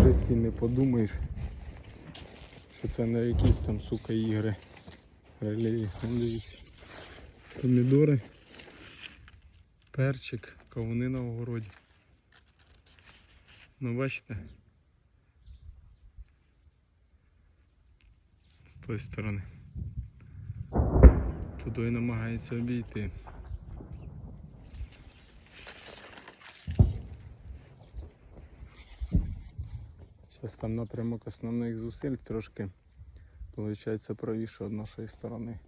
в житті не подумаєш, що це не якісь там, сука, ігри. Релії. Дивіться. Помідори, перчик, кавуни на огороді. Ну бачите? З тої сторони. Туди намагається обійти. Зараз там напрямок основних зусиль трошки виходить правіше від нашої сторони.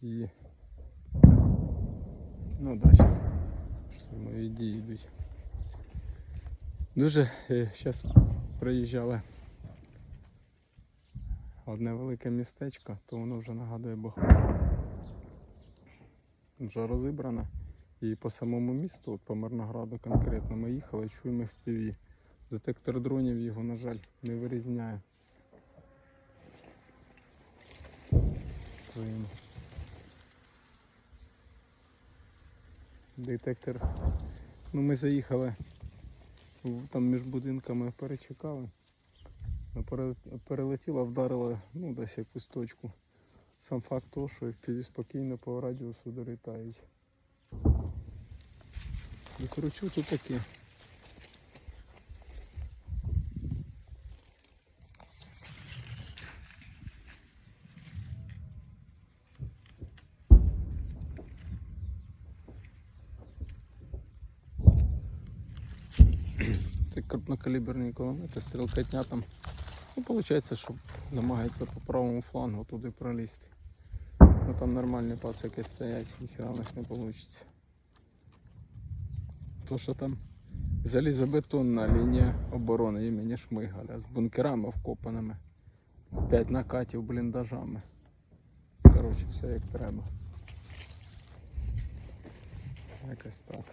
І ну да, зараз штурмові дії йдуть. Дуже зараз приїжджали одне велике містечко, то воно вже нагадує Бахмут. Вже розібрано. І по самому місту, от по Мирнограду конкретно, ми їхали, чуємо в ПІВі. Детектор дронів його, на жаль, не вирізняє. Детектор. Ну ми заїхали там між будинками перечекали. Перелетіла, вдарила ну, десь якусь точку. Сам факт того, що FPV спокійно по радіусу долітають. Коротше, тут таке. Це крупнокаліберний кулемет, стрілкатня там. Ну, виходить, що намагається по правому флангу туди пролізти. Ну там нормальні пацики стоять, ніхера в них не вийде. То, що там залізобетонна лінія оборони імені Шмигаля з бункерами вкопаними. П'ять накатів бліндажами. Коротше, все як треба. Якось так.